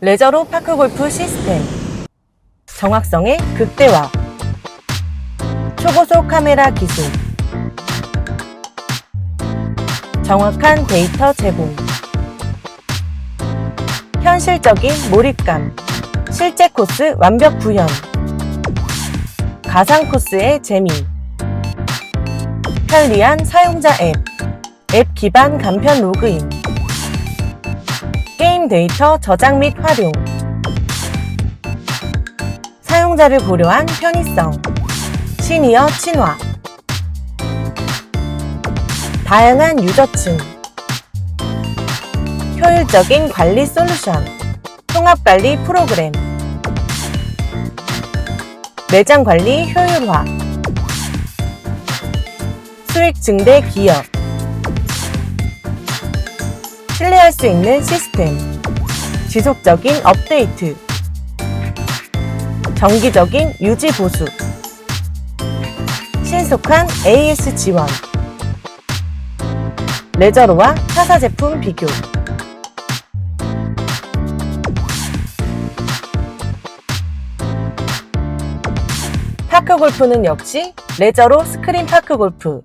레저로 파크 골프 시스템. 정확성의 극대화. 초고속 카메라 기술. 정확한 데이터 제공. 현실적인 몰입감. 실제 코스 완벽 구현. 가상 코스의 재미. 편리한 사용자 앱. 앱 기반 간편 로그인. 게임 데이터 저장 및 활용. 사용자를 고려한 편의성. 시니어 친화. 다양한 유저층. 효율적인 관리 솔루션. 통합 관리 프로그램. 매장 관리 효율화. 수익 증대 기업. 신뢰할 수 있는 시스템. 지속적인 업데이트. 정기적인 유지 보수. 신속한 AS 지원. 레저로와 타사 제품 비교. 파크 골프는 역시 레저로 스크린 파크 골프.